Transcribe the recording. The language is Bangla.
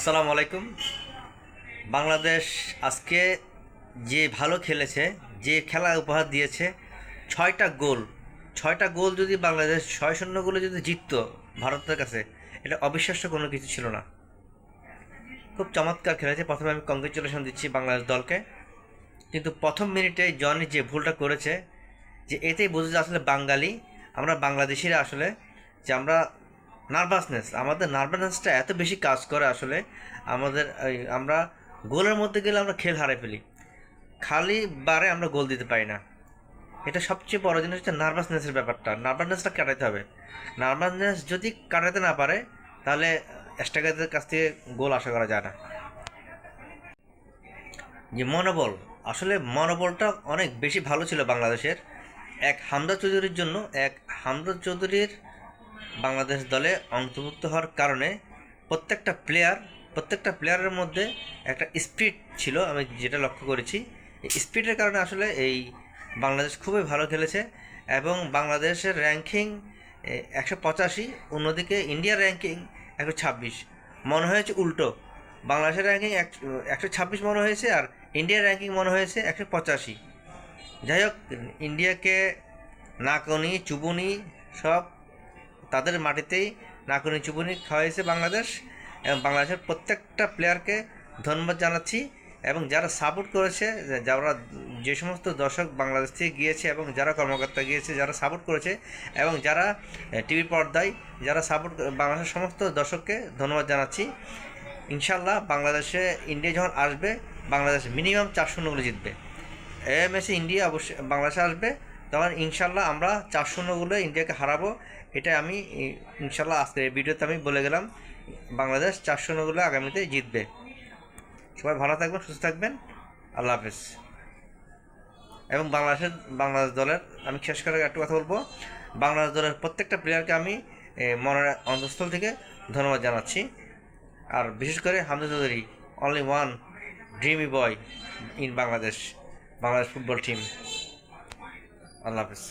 আসসালামু আলাইকুম। বাংলাদেশ আজকে যে ভালো খেলেছে, যে খেলা উপহার দিয়েছে, ছয়টা গোল। ছয়টা গোল যদি বাংলাদেশ ছয় শূন্য গোলে যদি জিততো ভারতের কাছে, এটা অবিশ্বাস্য কোনো কিছু ছিল না। খুব চমৎকার খেলেছে। প্রথমে আমি কংগ্রেচুলেশন দিচ্ছি বাংলাদেশ দলকে। কিন্তু প্রথম মিনিটে জনি যে ভুলটা করেছে, যে এতেই বোঝা যায় আসলে বাঙালি, আমরা বাংলাদেশিরা আসলে, যে আমরা নার্ভাসনেস আমাদের নার্ভাসনেসটা এত বেশি কাজ করে আসলে, আমাদের আমরা গোলের মধ্যে গেলে আমরা খেল হারাই ফেলি। খালি বারে আমরা গোল দিতে পারি না। এটা সবচেয়ে বড় জিনিস হচ্ছে নার্ভাসনেসের ব্যাপারটা। নার্ভাসনেসটা কাটাতে হবে। নার্ভাসনেস যদি কাটাতে না পারে, তাহলে স্ট্রাইকারদের কাছ থেকে গোল আশা করা যায় না। যে মনোবল, আসলে মনোবলটা অনেক বেশি ভালো ছিল বাংলাদেশের। এক হামদা চৌধুরীর জন্য, এক হামদা চৌধুরীর বাংলাদেশ দলে অন্তর্ভুক্ত হওয়ার কারণে প্রত্যেকটা প্লেয়ার প্রত্যেকটা প্লেয়ারের মধ্যে একটা স্পিড ছিল, আমি যেটা লক্ষ্য করেছি। স্পিডের কারণে আসলে এই বাংলাদেশ খুবই ভালো খেলেছে এবং বাংলাদেশের র্যাঙ্কিং একশো পঁচাশি, অন্যদিকে ইন্ডিয়ার র্যাঙ্কিং একশো ছাব্বিশ। মনে হয়েছে উল্টো। বাংলাদেশের র্যাঙ্কিং একশো ছাব্বিশ মনে হয়েছে আর ইন্ডিয়ার র্যাঙ্কিং মনে হয়েছে একশো পঁচাশি। যাই হোক ইন্ডিয়াকে নাকনি চুবুনি সব তাদের মাটিতেই নাকুনি চুবুনি খাওয়াইছে বাংলাদেশ এবং বাংলাদেশের প্রত্যেকটা প্লেয়ারকে ধন্যবাদ জানাচ্ছি এবং যারা সাপোর্ট করেছে, যারা যে সমস্ত দর্শক বাংলাদেশ থেকে গিয়েছে এবং যারা কর্মকর্তা গিয়েছে, যারা সাপোর্ট করেছে এবং যারা টিভি পর্দায় যারা সাপোর্ট বাংলাদেশের সমস্ত দর্শককে ধন্যবাদ জানাচ্ছি। ইনশাল্লাহ বাংলাদেশে ইন্ডিয়া যখন আসবে, বাংলাদেশ মিনিমাম চার শূন্য জিতবে। এ ম্যাচে ইন্ডিয়া অবশ্যই বাংলাদেশে আসবে। তখন ইনশাল্লাহ আমরা চার শূন্য গোলে ইন্ডিয়াকে হারাবো। এটা আমি ইনশাল্লাহ আজকের ভিডিওতে আমি বলে গেলাম। বাংলাদেশ চার শূন্য গোলে আগামীতে জিতবে। সবাই ভালো থাকবেন, সুস্থ থাকবেন। আল্লাহ হাফেজ। এবং বাংলাদেশের, বাংলাদেশ দলের, আমি শেষ করে একটু কথা বলব। বাংলাদেশ দলের প্রত্যেকটা প্লেয়ারকে আমি মনের অন্তঃস্থল থেকে ধন্যবাদ জানাচ্ছি। আর বিশেষ করে Hamda Chowdhury only one dreamy boy in Bangladesh Bangladesh football team Allah Hafiz.